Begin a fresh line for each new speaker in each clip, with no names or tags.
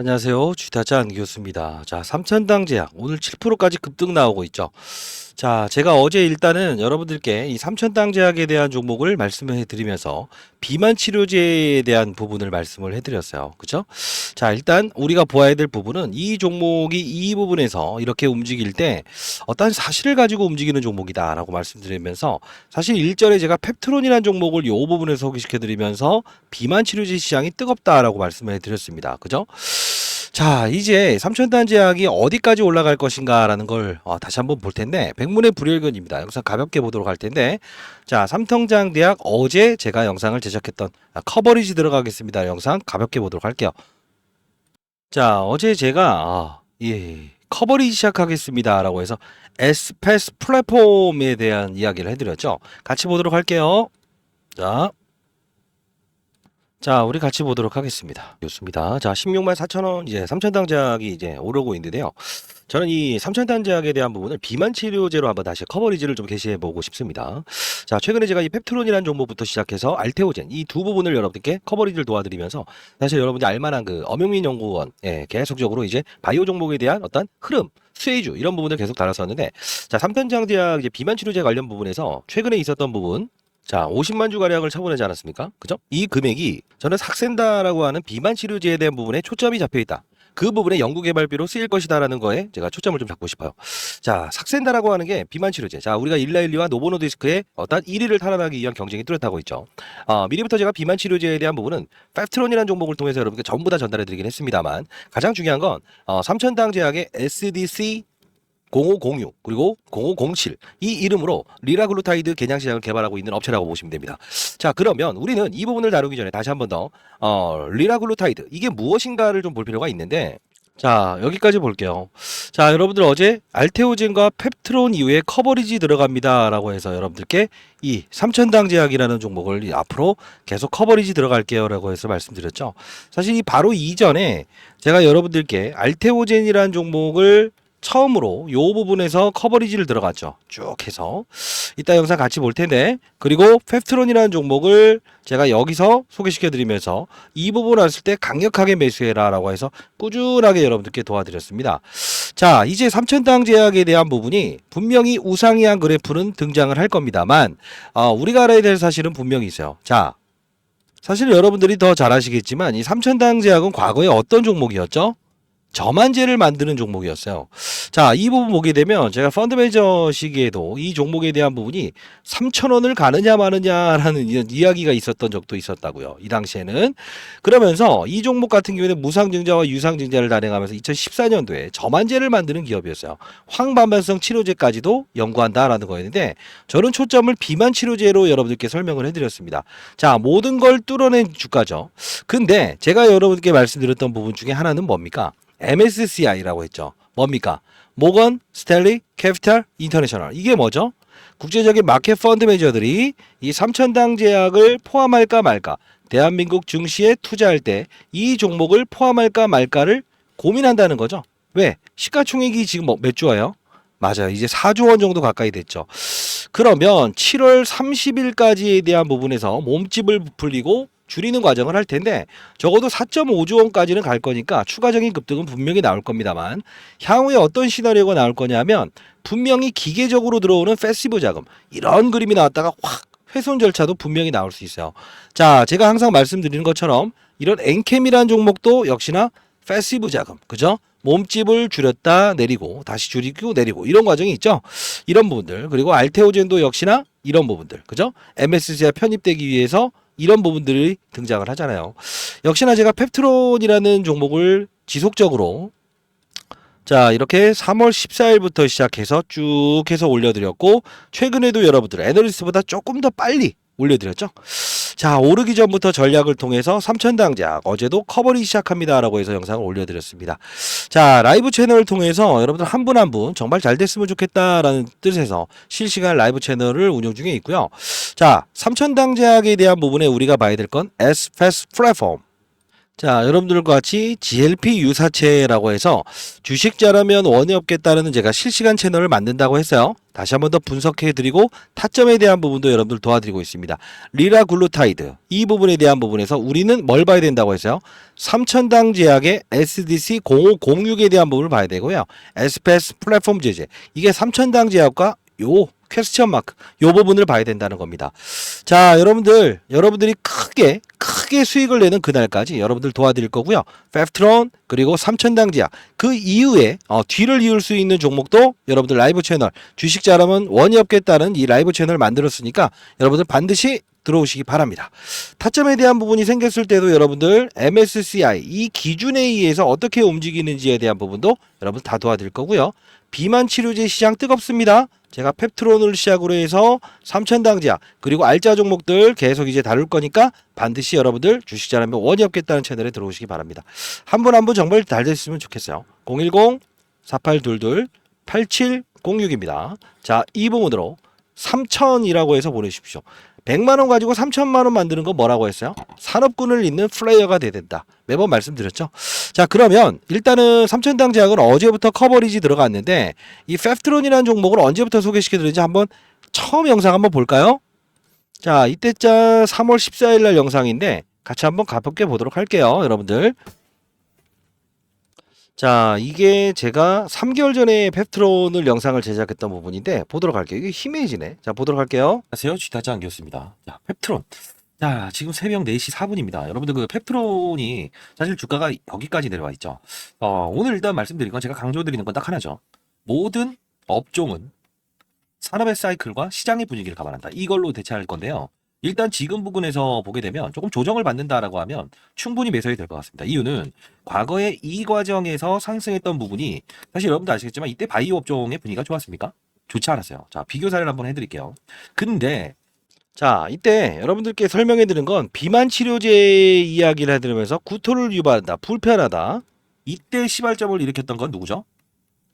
안녕하세요. 주타짠 교수입니다. 자, 삼천당 제약 오늘 7%까지 급등 나오고 있죠. 자, 제가 어제 일단은 여러분들께 이 삼천당 제약에 대한 종목을 말씀해 드리면서 비만 치료제에 대한 부분을 말씀을 해 드렸어요. 그죠? 자, 일단 우리가 보아야 될 부분은 이 종목이 이 부분에서 이렇게 움직일 때 어떤 사실을 가지고 움직이는 종목이다라고 말씀드리면서 사실 일전에 제가 펩트론이라는 종목을 이 부분에서 소개시켜 드리면서 비만 치료제 시장이 뜨겁다라고 말씀을 해 드렸습니다. 그죠? 자, 이제 삼천단 제약이 어디까지 올라갈 것인가라는 걸 어, 다시 한번 볼 텐데 백문의 불여일견입니다. 영상 가볍게 보도록 할 텐데 자, 삼성장 대학 어제 제가 영상을 제작했던 아, 커버리지 들어가겠습니다. 영상 가볍게 보도록 할게요. 자, 어제 제가 아, 예, 커버리지 시작하겠습니다라고 해서 에스페스 플랫폼에 대한 이야기를 해드렸죠. 같이 보도록 할게요. 자. 자, 우리 같이 보도록 하겠습니다. 좋습니다. 자, 16만 4천 원 이제 삼천당 제약이 이제 오르고 있는데요. 저는 이 삼천당 제약에 대한 부분을 비만 치료제로 한번 다시 커버리지를 좀 게시해 보고 싶습니다. 자, 최근에 제가 이 펩트론이라는 종목부터 시작해서 알테오젠 이 두 부분을 여러분들께 커버리지를 도와드리면서 사실 여러분들 알만한 그 엄영민 연구원 예, 계속적으로 이제 바이오 종목에 대한 어떤 흐름 수혜주 이런 부분을 계속 다뤘었는데 자 삼천장 제약 이제 비만 치료제 관련 부분에서 최근에 있었던 부분 자, 50만 주 가량을 처분하지 않았습니까? 그죠? 이 금액이 저는 삭센다라고 하는 비만 치료제에 대한 부분에 초점이 잡혀 있다. 그 부분에 연구개발비로 쓰일 것이다라는 거에 제가 초점을 좀 잡고 싶어요. 자, 삭센다라고 하는 게 비만 치료제. 자, 우리가 일라일리와 노보노디스크의 어떤 1위를 탈환하기 위한 경쟁이 뚜렷하고 있죠. 어, 미리부터 제가 비만 치료제에 대한 부분은 펩트론이라는 종목을 통해서 여러분께 전부 다 전달해 드리긴 했습니다만 가장 중요한 건 어, 삼천당 제약의 SDC 0506 그리고 0507 이 이름으로 리라글루타이드 개량 시장을 개발하고 있는 업체라고 보시면 됩니다. 자 그러면 우리는 이 부분을 다루기 전에 다시 한 번 더 어, 리라글루타이드 이게 무엇인가를 좀 볼 필요가 있는데 자 여기까지 볼게요. 자 여러분들 어제 알테오젠과 펩트론 이후에 커버리지 들어갑니다라고 해서 여러분들께 이 삼천당 제약이라는 종목을 이 앞으로 계속 커버리지 들어갈게요라고 해서 말씀드렸죠. 사실 이 바로 이전에 제가 여러분들께 알테오젠이라는 종목을 처음으로 요 부분에서 커버리지를 들어갔죠. 쭉 해서 이따 영상 같이 볼 텐데 그리고 펩트론이라는 종목을 제가 여기서 소개시켜 드리면서 이 부분 왔을 때 강력하게 매수해라라고 해서 꾸준하게 여러분들께 도와드렸습니다. 자, 이제 삼천당 제약에 대한 부분이 분명히 우상이한 그래프는 등장을 할 겁니다만 어, 우리가 알아야 될 사실은 분명히 있어요. 자, 사실 여러분들이 더 잘 아시겠지만 이 삼천당 제약은 과거에 어떤 종목이었죠? 저만제를 만드는 종목이었어요. 자, 이 부분 보게 되면 제가 펀드 매니저 시기에도 이 종목에 대한 부분이 3,000원을 가느냐 마느냐라는 이야기가 있었던 적도 있었다고요. 이 당시에는. 그러면서 이 종목 같은 경우에는 무상증자와 유상증자를 단행하면서 2014년도에 저만제를 만드는 기업이었어요. 황반변성 치료제까지도 연구한다라는 거였는데 저는 초점을 비만 치료제로 여러분들께 설명을 해드렸습니다. 자, 모든 걸 뚫어낸 주가죠. 근데 제가 여러분께 말씀드렸던 부분 중에 하나는 뭡니까? MSCI라고 했죠. 뭡니까? 모건 스탠리 캐피탈 인터내셔널. 이게 뭐죠? 국제적인 마켓 펀드 매니저들이 이 삼천당 제약을 포함할까 말까 대한민국 증시에 투자할 때 이 종목을 포함할까 말까를 고민한다는 거죠. 왜? 시가총액이 지금 뭐몇 조예요? 맞아요. 이제 4조 원 정도 가까이 됐죠. 그러면 7월 30일까지에 대한 부분에서 몸집을 부풀리고 줄이는 과정을 할 텐데 적어도 4.5조 원까지는 갈 거니까 추가적인 급등은 분명히 나올 겁니다만 향후에 어떤 시나리오가 나올 거냐면 분명히 기계적으로 들어오는 패시브 자금 이런 그림이 나왔다가 확 훼손 절차도 분명히 나올 수 있어요. 자, 제가 항상 말씀드리는 것처럼 이런 엔캠이라는 종목도 역시나 패시브 자금, 그죠? 몸집을 줄였다 내리고 다시 줄이고 내리고 이런 과정이 있죠. 이런 부분들 그리고 알테오젠도 역시나 이런 부분들, 그죠? MSCI 편입되기 위해서 이런 부분들이 등장을 하잖아요. 역시나 제가 펩트론이라는 종목을 지속적으로 자 이렇게 3월 14일부터 시작해서 쭉 해서 올려드렸고 최근에도 여러분들 애널리스트보다 조금 더 빨리 올려드렸죠. 자 오르기 전부터 전략을 통해서 삼천당작 어제도 커버리 시작합니다라고 해서 영상을 올려드렸습니다. 자 라이브 채널을 통해서 여러분들 한 분 한 분 정말 잘 됐으면 좋겠다라는 뜻에서 실시간 라이브 채널을 운영 중에 있고요. 자 삼천당작에 대한 부분에 우리가 봐야 될 건 S 패스 플랫폼. 자, 여러분들과 같이 GLP 유사체라고 해서 주식자라면 원이 없겠다는 제가 실시간 채널을 만든다고 했어요. 다시 한 번 더 분석해 드리고 타점에 대한 부분도 여러분들 도와드리고 있습니다. 리라글루타이드 이 부분에 대한 부분에서 우리는 뭘 봐야 된다고 했어요? 삼천당 제약의 SDC 0506에 대한 부분을 봐야 되고요. 에스페스 플랫폼 제재 이게 삼천당 제약과 요 퀘스천 마크 요 부분을 봐야 된다는 겁니다. 자, 여러분들 여러분들이 크게 크게 수익을 내는 그날까지 여러분들 도와드릴 거고요. 페프트론 그리고 삼천당 제약 그 이후에 어, 뒤를 이을 수 있는 종목도 여러분들 라이브 채널 주식 잘하면 원이 없겠다는 이 라이브 채널 만들었으니까 여러분들 반드시 들어오시기 바랍니다. 타점에 대한 부분이 생겼을 때도 여러분들 MSCI 이 기준에 의해서 어떻게 움직이는지에 대한 부분도 여러분 다 도와드릴 거고요. 비만 치료제 시장 뜨겁습니다. 제가 펩트론을 시작으로 해서 삼천당제약 그리고 알짜 종목들 계속 이제 다룰 거니까 반드시 여러분들 주식 잘하면 원이 없겠다는 채널에 들어오시기 바랍니다. 한 분 한 분 정말 잘 됐으면 좋겠어요. 010 4822 8706입니다. 자, 이 부분으로 3천이라고 해서 보내주십시오. 100만 원 가지고 3천만 원 만드는 거 뭐라고 했어요? 산업군을 잇는 플레이어가 돼야 된다. 매번 말씀드렸죠. 자, 그러면 일단은 삼천당 제약은 어제부터 커버리지 들어갔는데 이 페프트론이라는 종목을 언제부터 소개시켜 드렸는지 한번 처음 영상 한번 볼까요? 자, 이때자 3월 14일 날 영상인데 같이 한번 가볍게 보도록 할게요, 여러분들. 자, 이게 제가 3개월 전에 펩트론을 영상을 제작했던 부분인데 보도록 할게요. 이게 희미해지네. 자, 보도록 할게요. 안녕하세요. 쥐타장 교수입니다. 자, 펩트론. 자, 지금 새벽 4시 4분입니다. 여러분들 그 펩트론이 사실 주가가 여기까지 내려와 있죠. 어, 오늘 일단 말씀드린 건 제가 강조드리는 건 딱 하나죠. 모든 업종은 산업의 사이클과 시장의 분위기를 감안한다. 이걸로 대체할 건데요. 일단 지금 부분에서 보게 되면 조금 조정을 받는다라고 하면 충분히 매수해도 될것 같습니다. 이유는 과거에 이 과정에서 상승했던 부분이 사실 여러분도 아시겠지만 이때 바이오 업종의 분위기가 좋았습니까? 좋지 않았어요. 자, 비교 사례를 한번 해드릴게요. 근데 자, 이때 여러분들께 설명해 드린 건 비만 치료제 이야기를 해드리면서 구토를 유발한다, 불편하다. 이때 시발점을 일으켰던 건 누구죠?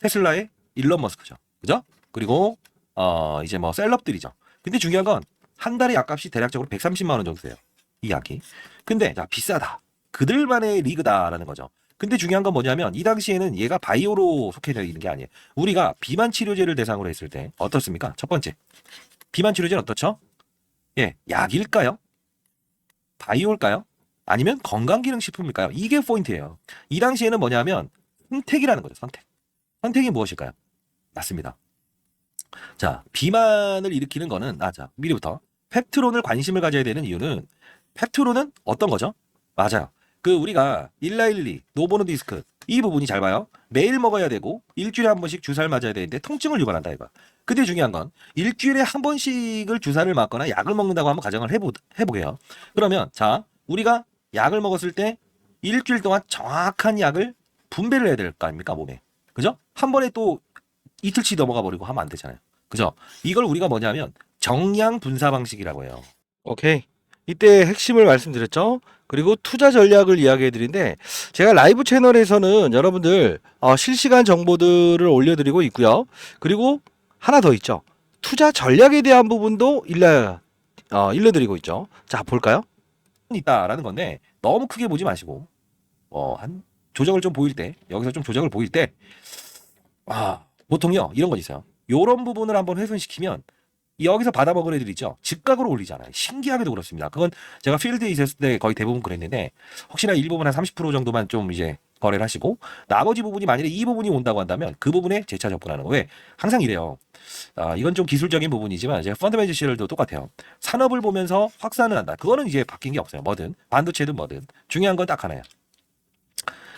테슬라의 일론 머스크죠. 그죠? 그리고 어, 이제 뭐 셀럽들이죠. 근데 중요한 건 한 달에 약값이 대략적으로 130만 원 정도 돼요. 이야기. 근데 자, 비싸다. 그들만의 리그다라는 거죠. 근데 중요한 건 뭐냐면 이 당시에는 얘가 바이오로 속해져 있는 게 아니에요. 우리가 비만 치료제를 대상으로 했을 때 어떻습니까? 첫 번째. 비만 치료제는 어떻죠? 예, 약일까요? 바이오일까요? 아니면 건강기능식품일까요? 이게 포인트예요. 이 당시에는 뭐냐면 선택이라는 거죠. 선택. 선택이 무엇일까요? 맞습니다. 자, 비만을 일으키는 거는 아, 자, 미리부터 펩트론을 관심을 가져야 되는 이유는 펩트론은 어떤 거죠? 맞아요. 그 우리가 1912 노보노 디스크 이 부분이 잘 봐요. 매일 먹어야 되고 일주일에 한 번씩 주사를 맞아야 되는데 통증을 유발한다 이거. 근데 중요한 건 일주일에 한 번씩을 주사를 맞거나 약을 먹는다고 한번 가정을 해보, 해보게요. 그러면 자 우리가 약을 먹었을 때 일주일 동안 정확한 약을 분배를 해야 될 거 아닙니까 몸에. 그죠? 한 번에 또 이틀치 넘어가 버리고 하면 안 되잖아요. 그죠? 이걸 우리가 뭐냐면 정량 분사 방식이라고 해요. 오케이. 이때 핵심을 말씀드렸죠. 그리고 투자 전략을 이야기해 드린데 제가 라이브 채널에서는 여러분들 어, 실시간 정보들을 올려드리고 있고요. 그리고 하나 더 있죠. 투자 전략에 대한 부분도 일러 어, 일러드리고 있죠. 자 볼까요? 있다라는 건데 너무 크게 보지 마시고 어, 한 조정을 좀 보일 때 여기서 좀 조정을 보일 때 아, 보통요 이런 건 있어요. 요런 부분을 한번 훼손시키면 여기서 받아먹은 애들 있죠. 즉각으로 올리잖아요. 신기하게도 그렇습니다. 그건 제가 필드에 있었을 때 거의 대부분 그랬는데 혹시나 일부분 한 30% 정도만 좀 이제 거래를 하시고 나머지 부분이 만약에 이 부분이 온다고 한다면 그 부분에 재차 접근하는 거. 왜? 항상 이래요. 아, 이건 좀 기술적인 부분이지만 제가 펀드매니저 시절도 똑같아요. 산업을 보면서 확산을 한다. 그거는 이제 바뀐 게 없어요. 뭐든 반도체든 뭐든 중요한 건 딱 하나예요.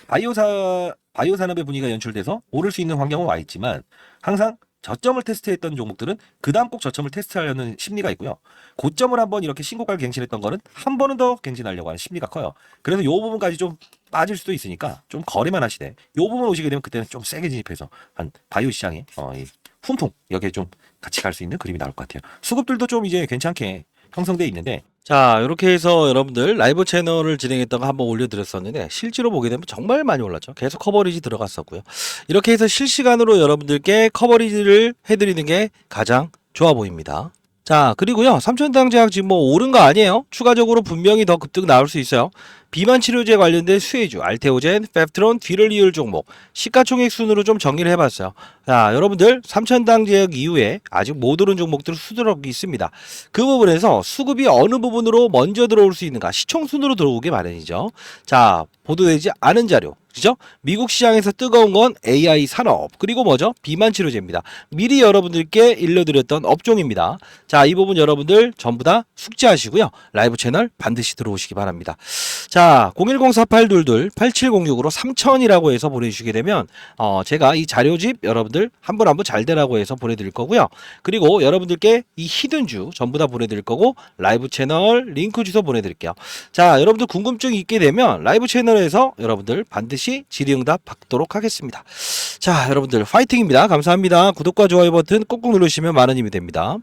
바이오사 바이오 산업의 분위기가 연출돼서 오를 수 있는 환경은 와 있지만 항상 저점을 테스트했던 종목들은 그 다음 꼭 저점을 테스트하려는 심리가 있고요. 고점을 한번 이렇게 신고가를 갱신했던 거는 한 번은 더 갱신하려고 하는 심리가 커요. 그래서 요 부분까지 좀 빠질 수도 있으니까 좀 거래만 하시되 요 부분 오시게 되면 그때는 좀 세게 진입해서 한 바이오 시장에 어, 이 훈풍 여기에 좀 같이 갈 수 있는 그림이 나올 것 같아요. 수급들도 좀 이제 괜찮게 형성돼 있는데 자 이렇게 해서 여러분들 라이브 채널을 진행했던 거 한번 올려드렸었는데 실제로 보게 되면 정말 많이 올랐죠. 계속 커버리지 들어갔었고요. 이렇게 해서 실시간으로 여러분들께 커버리지를 해드리는 게 가장 좋아 보입니다. 자 그리고요. 삼천당 제약 지금 뭐 오른 거 아니에요? 추가적으로 분명히 더 급등 나올 수 있어요 비만 치료제 관련된 수혜주, 알테오젠, 펩트론, 뒤를 종목, 시가총액 순으로 좀 정리를 해봤어요. 자, 여러분들 삼천당 제약 이후에 아직 못 오른 종목들 수두룩 있습니다. 그 부분에서 수급이 어느 부분으로 먼저 들어올 수 있는가, 시총 순으로 들어오게 마련이죠. 자, 보도되지 않은 자료. 그죠? 미국 시장에서 뜨거운 건 AI 산업 그리고 뭐죠? 비만 치료제입니다. 미리 여러분들께 일러드렸던 업종입니다. 자, 이 부분 여러분들 전부 다 숙지하시고요. 라이브 채널 반드시 들어오시기 바랍니다. 자, 010-4822-8706으로 3000이라고 해서 보내주시게 되면 어, 제가 이 자료집 여러분들 한 분 한 분 잘 되라고 해서 보내드릴 거고요. 그리고 여러분들께 이 히든주 전부 다 보내드릴 거고 라이브 채널 링크 주소 보내드릴게요. 자, 여러분들 궁금증이 있게 되면 라이브 채널에서 여러분들 반드시 질의응답 받도록 하겠습니다. 자, 여러분들 파이팅입니다. 감사합니다. 구독과 좋아요 버튼 꾹꾹 누르시면 많은 힘이 됩니다.